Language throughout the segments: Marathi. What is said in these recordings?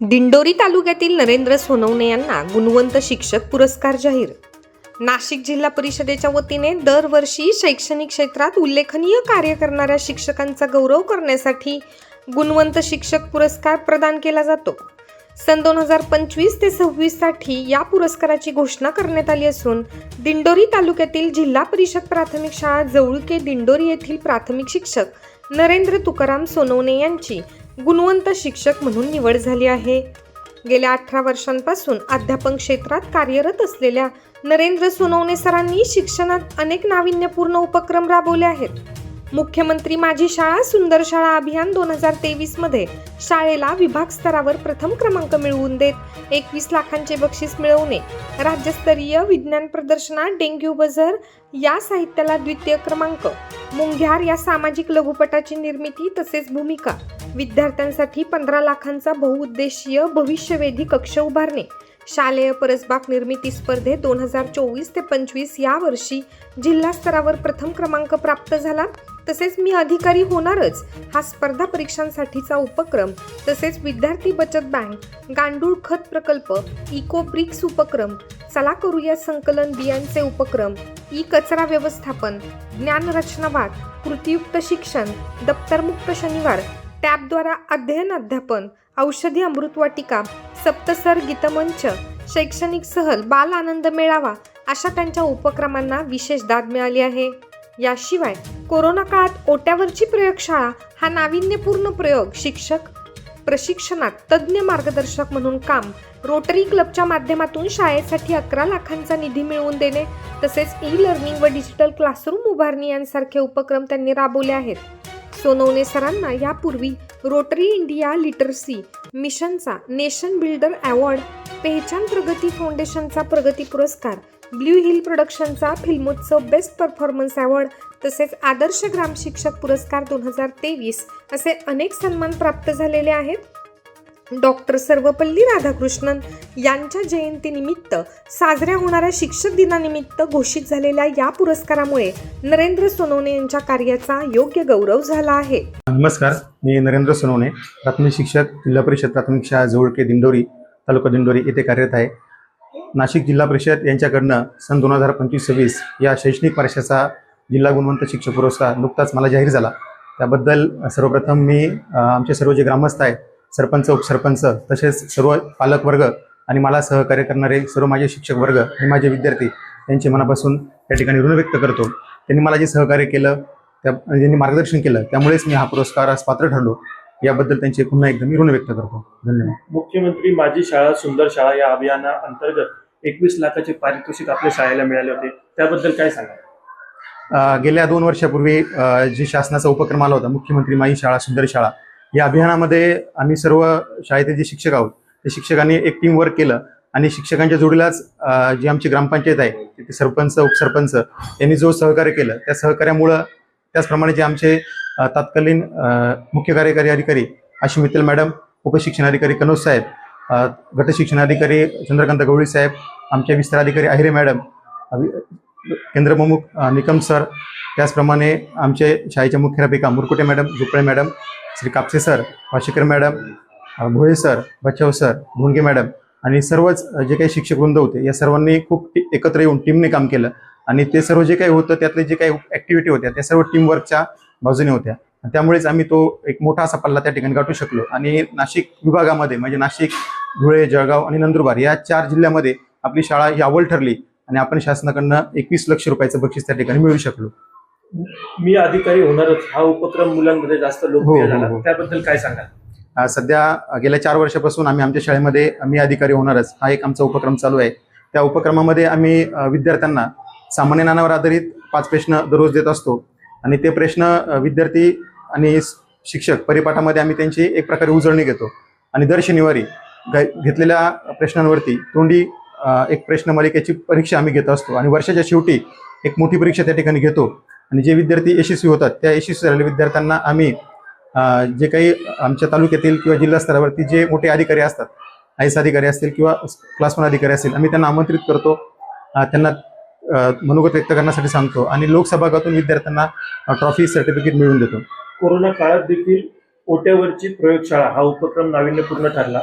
दिंडोरी तालुक्यातील नरेंद्र सोनवणे यांना गुणवंत शिक्षक पुरस्कार जाहीर. नाशिक जिल्हा परिषदेच्या वतीने दरवर्षी शैक्षणिक क्षेत्रात उल्लेखनीय कार्य करणाऱ्या शिक्षकांचा गौरव करण्यासाठी गुणवंत शिक्षक पुरस्कार प्रदान केला जातो. सन दोन हजार पंचवीस ते सव्वीससाठी या पुरस्काराची घोषणा करण्यात आली असून दिंडोरी तालुक्यातील जिल्हा परिषद प्राथमिक शाळा जवळके दिंडोरी येथील प्राथमिक शिक्षक नरेंद्र तुकाराम सोनवणे यांची गुणवंत शिक्षक म्हणून निवड झाली आहे. गेल्या अठरा वर्षांपासून अध्यापन क्षेत्रात कार्यरत असलेल्या नरेंद्र सोनवणे सरांनी शिक्षणात अनेक नाविन्यपूर्ण उपक्रम राबवले आहेत. मुख्यमंत्री माझी शाळा सुंदर शाळा अभियान दोन हजार तेवीसमध्ये शाळेला विभाग स्तरावर प्रथम क्रमांक मिळवून देत एकवीस लाखांचे बक्षीस मिळवणे. राज्यस्तरीय विज्ञान प्रदर्शनात डेंग्यू बझर या साहित्याला द्वितीय क्रमांक. मुंग्यार या सामाजिक लघुपटाची निर्मिती तसेच भूमिका. विद्यार्थ्यांसाठी पंधरा लाखांचा बहुउद्देशीय भविष्यवेधी कक्ष उभारणे. शालेय परसबाग निर्मिती स्पर्धेत दोन हजार चोवीस ते पंचवीस या वर्षी जिल्हा स्तरावर प्रथम क्रमांक प्राप्त झाला. तसेच मी अधिकारी होणारच. हा स्पर्धा परीक्षांसाठीचा उपक्रम तसेच विद्यार्थी बचत बँक गांडूळ खत प्रकल्प इको ब्रिक्स उपक्रम चला करूया संकलन बियांचे उपक्रम ई कचरा व्यवस्थापन ज्ञानरचनावाद कृतीयुक्त शिक्षण दप्तरमुक्त शनिवार टॅबद्वारा अध्ययन अध्यापन औषधी अमृतवाटिका सप्तसर गीतमंच शैक्षणिक सहल बाल आनंद मेळावा अशा त्यांच्या उपक्रमांना विशेष दाद मिळाली आहे. याशिवाय कोरोना काळात ओट्यावरची प्रयोगशाळा हा नाविन्यपूर्ण प्रयोग शिक्षक प्रशिक्षणात तज्ज्ञ मार्गदर्शक म्हणून काम रोटरी क्लबच्या माध्यमातून शाळेसाठी अकरा लाखांचा निधी मिळवून देणे तसेच ई लर्निंग व डिजिटल क्लासरूम उभारणी यांसारखे उपक्रम त्यांनी राबवले आहेत. सोनवणे सरांना यापूर्वी Rotary India literacy मिशनचा nation builder award Pehchan Pragati फाउंडेशनचा Pragati पुरस्कार ब्ल्यू हिल प्रोडक्शनचा फिल्मोत्सव बेस्ट परफॉर्मन्स अवॉर्ड तसेच आदर्श ग्राम शिक्षक पुरस्कार दोन हजार तेवीस असे अनेक सन्मान प्राप्त झालेले आहेत. डॉक्टर सर्वपल्ली राधाकृष्णन यांच्या जयंतीनिमित्त साजऱ्या होणाऱ्या शिक्षक दिनानिमित्त घोषित झालेल्या या पुरस्कारामुळे नरेंद्र सोनवणे यांच्या कार्याचा योग्य गौरव झाला आहे. नमस्कार मी नरेंद्र सोनवणे प्राथमिक शिक्षक जिल्हा परिषद प्राथमिक शाळा जवळके दिंडोरी तालुका दिंडोरी येथे कार्यरत आहे. नाशिक जिल्हा परिषद यांच्याकडनं सन दोन हजार पंचवीस सव्वीस या शैक्षणिक वर्षाचा जिल्हा गुणवंत शिक्षक पुरस्कार नुकताच मला जाहीर झाला. त्याबद्दल सर्वप्रथम मी आमचे सर्व जे ग्रामस्थ आहेत सरपंच उपसरपंच तसेच सर्व पालकवर्ग आणि मला सहकार्य करणारे सर्व माझे शिक्षक वर्ग आणि माझे विद्यार्थी यांचे मनापासून त्या ठिकाणी ऋण व्यक्त करतो. त्यांनी मला जे सहकार्य केलं त्या ज्यांनी मार्गदर्शन केलं त्यामुळेच मी हा पुरस्कारास पात्र ठरलो. याबद्दल त्यांचे पुन्हा एकदा मी ऋण व्यक्त करतो. धन्यवाद. मुख्यमंत्री माझी शाळा सुंदर शाळा या अभियाना अंतर्गत एकवीस लाखाचे पारितोषिक आपल्या शाळेला मिळाले होते. त्याबद्दल काय सांगा गेल्या दोन वर्षापूर्वी जी शासनाचा उपक्रम आला होता मुख्यमंत्री माई शाळा सुंदर शाळा या अभियानामध्ये आम्ही सर्व शाळेतील जे शिक्षक आहोत ते शिक्षकांनी एक टीम वर्क केलं आणि शिक्षकांच्या जोडीलाच जी आमची ग्रामपंचायत आहे तिथे सरपंच उपसरपंच यांनी जो सहकार्य केलं त्या सहकार्यामुळं त्याचप्रमाणे जे आमचे तत्कालीन मुख्य कार्यकारी अधिकारी आशिम मित्तल मॅडम उपशिक्षणाधिकारी कनोज साहेब गटशिक्षणाधिकारी चंद्रकांत गवळी साहेब आमचे विस्तार अधिकारी अहिरे मॅडम केंद्रप्रमुख केंद्र प्रमुख निकम सर त्याचप्रमाणे आमचे शाळेच्या मुख्याध्यापिका Murkute madam Zuple madam Shri Kapse sir Washekar madam Bhole sir Bachav sir Bhonge madam आणि सर्वच जे काही शिक्षक वृंद होते या सर्वांनी खूप एकत्र येऊन टीमने काम केलं. आणि ते सर्व जे काही होतं त्यातले जे काही ॲक्टिव्हिटी होत्या त्या सर्व टीमवर्कच्या बाजूने होत्या. त्यामुळेच आम्ही तो एक मोठा असा पल्ला त्या ठिकाणी गाठू शकलो. आणि नाशिक विभागामध्ये म्हणजे नाशिक धुळे जळगाव आणि नंदुरबार या चार जिल्ह्यामध्ये आपली शाळा ही अव्वल ठरली आणि आपण शासनाकडनं एकवीस लक्ष रुपयाचं बक्षीस त्या ठिकाणी मिळवू शकलो. मी अधिकारी होणारच. हा उपक्रम मुलांमध्ये जास्त लोकप्रिय हो, हो, झाला. हो. त्याबद्दल काय सांगाल? अ, सध्या गेल्या चार वर्षापासून आम्ही आमच्या शाळेमध्ये मी अधिकारी होणारच. हा एक आमचा उपक्रम चालू आहे. त्या उपक्रमामध्ये आम्ही विद्यार्थ्यांना सामान्य ज्ञानावर आधारित पाच प्रश्न दररोज देत असतो. आणि ते प्रश्न विद्यार्थी आणि शिक्षक परिपाठामध्ये आम्ही त्यांची एक प्रकारे उजळणी घेतो. आणि दर शनिवारी घेतलेल्या प्रश्नांवरती तोंडी एक प्रश्न मालिकेची परीक्षा आम्ही घेत असतो. आणि वर्षाच्या शेवटी एक मोठी परीक्षा त्या ठिकाणी घेतो. आणि जे विद्यार्थी यशस्वी होतात त्या यशस्वी झालेल्या विद्यार्थ्यांना आम्ही जे काही आमच्या तालुक्यातील किंवा जिल्हा स्तरावरती जे मोठे अधिकारी असतात आय एस अधिकारी असतील किंवा क्लासवन अधिकारी असतील आम्ही त्यांना आमंत्रित करतो. त्यांना मनोगत व्यक्त करण्यासाठी सांगतो. आणि लोकसभागातून विद्यार्थ्यांना ट्रॉफी सर्टिफिकेट मिळवून देतो. कोरोना काळात देखील ओट्यावरची प्रयोगशाळा हा उपक्रम नाविन्यपूर्ण ठरला.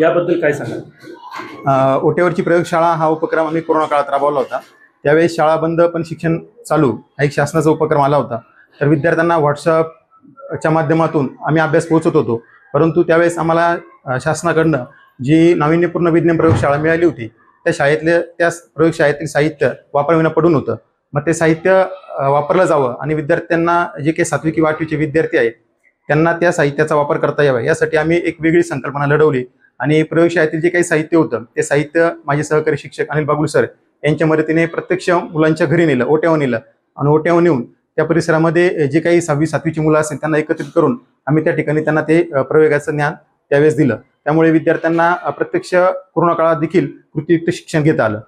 याबद्दल काय सांगाल? ओट्यावरची प्रयोगशाळा हा उपक्रम आम्ही कोरोना काळात राबवला होता. त्यावेळेस शाळा बंद पण शिक्षण चालू. हा एक शासनाचा उपक्रम आला होता. तर विद्यार्थ्यांना व्हॉट्सअपच्या माध्यमातून आम्ही अभ्यास पोहोचत होतो. परंतु त्यावेळेस आम्हाला शासनाकडनं जी नाविन्यपूर्ण विज्ञान प्रयोगशाळा मिळाली होती त्या शाळेतले त्या प्रयोगशाळेतील साहित्य वापरविणं पडून होतं. मग ते साहित्य वापरलं जावं आणि विद्यार्थ्यांना जे काही सातवी किंवा आठवीचे विद्यार्थी आहेत त्यांना त्या साहित्याचा वापर करता यावा. यासाठी आम्ही एक वेगळी संकल्पना लढवली आणि प्रयोगशाळेतील जे काही साहित्य होतं ते साहित्य माझे सहकारी शिक्षक अनिल बागुल सर यांच्या मदतीने प्रत्यक्ष मुलांच्या घरी नेलं ओट्यावर नेलं आणि ओट्यावर नेऊन त्या परिसरामध्ये जे काही सहावी सातवीची मुलं असतील त्यांना एकत्रित करून आम्ही त्या ठिकाणी त्यांना ते प्रयोगाचं ज्ञान त्यावेळेस दिलं. त्यामुळे विद्यार्थ्यांना प्रत्यक्ष कोरोना काळात देखील कृतीयुक्त शिक्षण घेता आलं.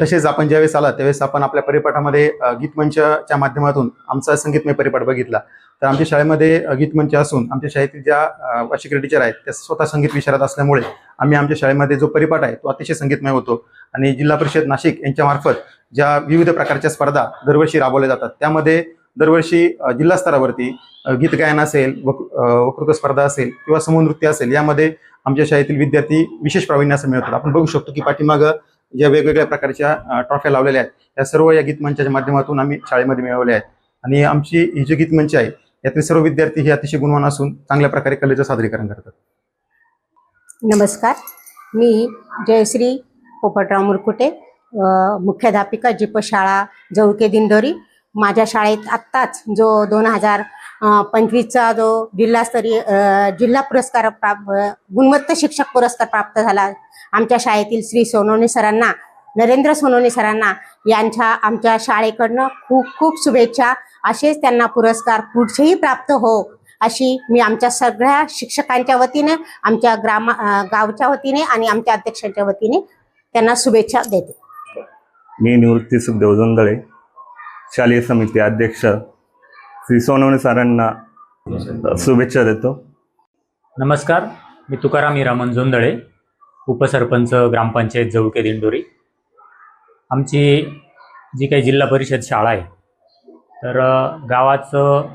तसेच आपण ज्यावेळेस आला त्यावेळेस आपण आपल्या परिपाठामध्ये गीतमंचच्या माध्यमातून आमचा संगीतमय परिपाठ बघितला. तर आमच्या शाळेमध्ये गीतमंच असून आमच्या शाळेतील ज्या वार्षिक टीचर आहेत त्या स्वतः संगीत विशारद असल्यामुळे आम्ही आमच्या शाळेमध्ये जो परिपाठ आहे तो अतिशय संगीतमय होतो. आणि जिल्हा परिषद नाशिक यांच्यामार्फत ज्या विविध प्रकारच्या स्पर्धा दरवर्षी राबवल्या जातात त्यामध्ये दरवर्षी जिल्हा स्तरावरती गीतगायन गीत गायन असेल वक वक्तृत्व स्पर्धा असेल किंवा समूह नृत्य असेल यामध्ये आमच्या शाळेतील विद्यार्थी विशेष प्रावीण्य असं मिळवतात. आपण बघू शकतो की पाठीमागं ज्या वेगवेगळ्या प्रकारच्या ट्रॉफ्या लावलेल्या आहेत त्या सर्व या गीतमंचाच्या माध्यमातून आम्ही शाळेमध्ये मिळवल्या आहेत. आणि आमची ही जी गीतमंच आहे यातील सर्व विद्यार्थी हे अतिशय गुणवान असून चांगल्या प्रकारे कलेचं सादरीकरण करतात. नमस्कार. मी जयश्री पोपटराव मुरकुटे मुख्याध्यापिका जिप शाळा जवळके दिंडोरी माझ्या शाळेत आत्ताच जो दोन हजार पंचवीसचा जो जिल्हास्तरीय जिल्हा पुरस्कार प्राप्त गुणवत्ता शिक्षक पुरस्कार प्राप्त झाला. आमच्या शाळेतील श्री सोनवणे सरांना नरेंद्र सोनवणे सरांना यांच्या आमच्या शाळेकडनं खूप खूप शुभेच्छा. असेच त्यांना पुरस्कार पुढचेही प्राप्त हो अशी मी आमच्या सगळ्या शिक्षकांच्या वतीने आमच्या ग्राम गावच्या वतीने आणि आमच्या अध्यक्षांच्या वतीने त्यांना शुभेच्छा देते. मी निवृत्ती सुखदेव जोंदळे शालेय समिती अध्यक्ष श्री सोनवणे सरांना शुभेच्छा देतो. नमस्कार मी तुकाराम हिरामन जोंदळे उपसरपंच ग्रामपंचायत जवळके दिंडोरी. आमची जी काही जिल्हा परिषद शाळा आहे तर गावाचं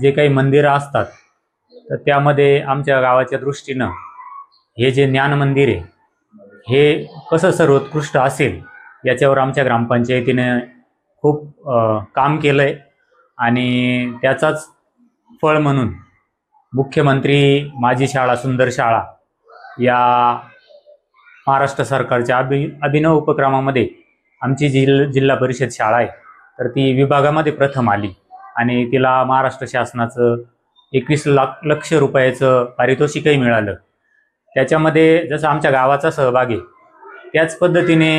जे काही मंदिरं असतात तर त्यामध्ये आमच्या गावाच्या दृष्टीनं हे जे ज्ञान मंदिर आहे हे कसं सर्वोत्कृष्ट असेल याच्यावर आमच्या ग्रामपंचायतीने खूप काम केलं आहे आणि त्याचाच फळ म्हणून मुख्यमंत्री माझी शाळा सुंदर शाळा या महाराष्ट्र सरकारच्या अभि अभिनव उपक्रमामध्ये आमची जिल जिल्हा परिषद शाळा आहे. तर ती विभागामध्ये प्रथम आली आणि तिला महाराष्ट्र शासनाचं एकवीस लाख लक्ष रुपयाचं पारितोषिकही मिळालं. त्याच्यामध्ये जसं आमच्या गावाचा सहभाग आहे त्याच पद्धतीने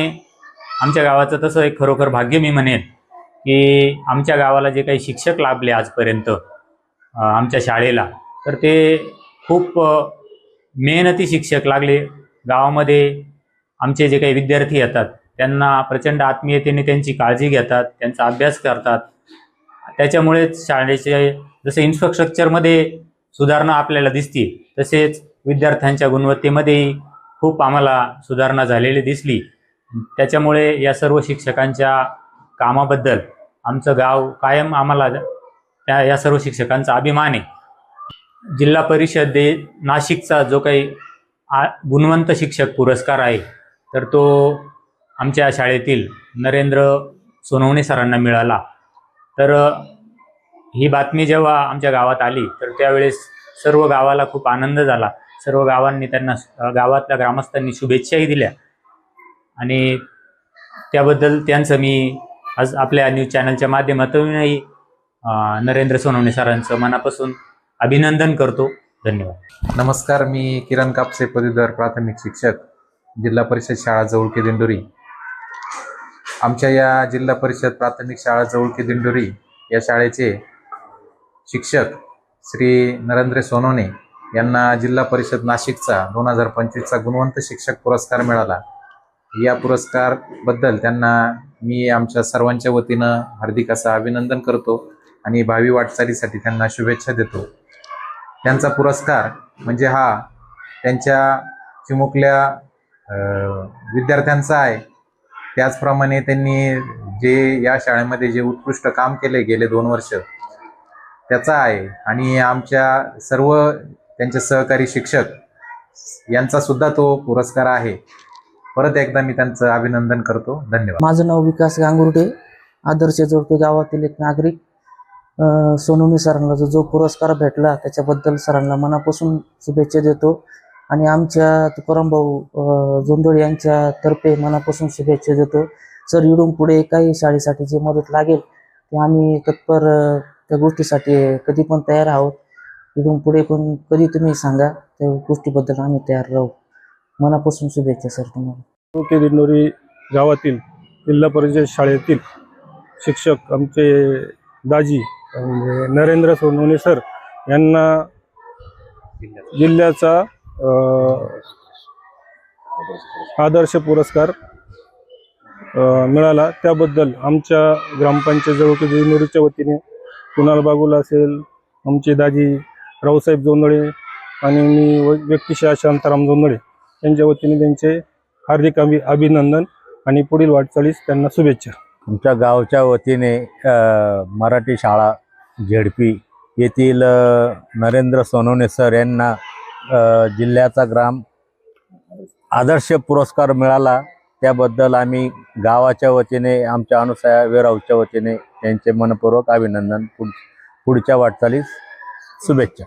आमच्या गावाचं तसं एक खरोखर भाग्य मी म्हणेन की आमच्या गावाला जे काही शिक्षक लाभले आजपर्यंत आमच्या शाळेला तर ते खूप मेहनती शिक्षक लागले. गावामध्ये आमचे जे काही विद्यार्थी येतात त्यांना प्रचंड आत्मीयतेने त्यांची काळजी घेतात त्यांचा अभ्यास करतात. त्याच्यामुळेच शाळेचे जसं इन्फ्रास्ट्रक्चरमध्ये सुधारणा आपल्याला दिसते तसेच विद्यार्थ्यांच्या गुणवत्तेमध्येही खूप आम्हाला सुधारणा झालेली दिसली. त्याच्यामुळे या सर्व शिक्षकांच्या कामाबद्दल आमचं गाव कायम आम्हाला त्या या सर्व शिक्षकांचा अभिमान आहे. जिल्हा परिषद नाशिकचा जो काही आ गुणवंत शिक्षक पुरस्कार आहे तर तो आमच्या शाळेतील नरेंद्र सोनवणे सरांना मिळाला. तर ही बातमी जेव्हा आमच्या गावात आली तर त्यावेळेस सर्व गावाला खूप आनंद झाला. सर्व गावांनी त्यांना गावातल्या ग्रामस्थांनी शुभेच्छाही दिल्या. आणि त्याबद्दल त्यांचं मी आज आपल्या न्यूज चॅनलच्या माध्यमातूनही नरेंद्र सोनवणे सरांचं मनापासून अभिनंदन करतो. धन्यवाद. नमस्कार मी किरण कापसे पदवीधर प्राथमिक शिक्षक जिल्हा परिषद शाळा जवळके दिंडोरी. आमच्या या जिल्हा परिषद प्राथमिक शाळा जवळके दिंडोरी या शाळेचे शिक्षक श्री नरेंद्र सोनवणे यांना जिल्हा परिषद नाशिकचा दोन हजार पंचवीसचा गुणवंत शिक्षक पुरस्कार मिळाला. या पुरस्कारबद्दल त्यांना मी आमच्या सर्वांच्या वतीनं हार्दिक असं अभिनंदन करतो आणि भावी वाटचालीसाठी त्यांना शुभेच्छा देतो. त्यांचा पुरस्कार म्हणजे हा त्यांच्या चिमुकल्या विद्यार्थ्यांचा आहे. त्याचप्रमाणे त्यांनी जे या शाळेमध्ये जे उत्कृष्ट काम केले गेले दोन वर्ष त्याचा आहे. आणि आमच्या सर्व त्यांचे सहकारी शिक्षक यांचा सुद्धा तो पुरस्कार आहे. परत एकदा मी त्यांचं अभिनंदन करतो. धन्यवाद. माझं नाव विकास गांगुर्डे आदर्श जोडपे गावातील एक नागरिक. अ, सरांना जो जो पुरस्कार भेटला त्याच्याबद्दल सरांना मनापासून शुभेच्छा देतो. आणि आमच्या तुकाराम भाऊ अ, यांच्या तर्फे मनापासून शुभेच्छा देतो. सर इडून पुढे काही शाळेसाठी जे मदत लागेल ते आम्ही तत्पर त्या गोष्टीसाठी कधी पण तयार आहोत. इडून पुढे पण कधी तुम्ही सांगा त्या गोष्टीबद्दल आम्ही तयार राहू. मनापासून शुभेच्छा सर तुम्हाला. हो, ओके दिंडोरी गावातील जिल्हा परिषद शाळेतील शिक्षक आमचे दाजी म्हणजे नरेंद्र सोनवणे सर यांना जिल्ह्याचा आदर्श पुरस्कार मिळाला. त्याबद्दल आमच्या ग्रामपंचायत जवळ दिंडोरीच्या वतीने कुणाल बागुल असेल आमचे दाजी रावसाहेब जोंदळे आणि मी व- व्यक्तिशः शांताराम जोंदळे यांच्या वतीने त्यांचे हार्दिक अभि अभिनंदन आणि पुढील वाटचालीस त्यांना शुभेच्छा. आमच्या गावच्या वतीने मराठी शाळा झेडपी येथील नरेंद्र सोनवणे सर यांना जिल्ह्याचा ग्राम आदर्श पुरस्कार मिळाला. त्याबद्दल आम्ही गावाच्या वतीने आमच्या अनुसया वेरावच्या वतीने त्यांचे मनपूर्वक अभिनंदन पुढ पुढच्या वाटचालीस शुभेच्छा.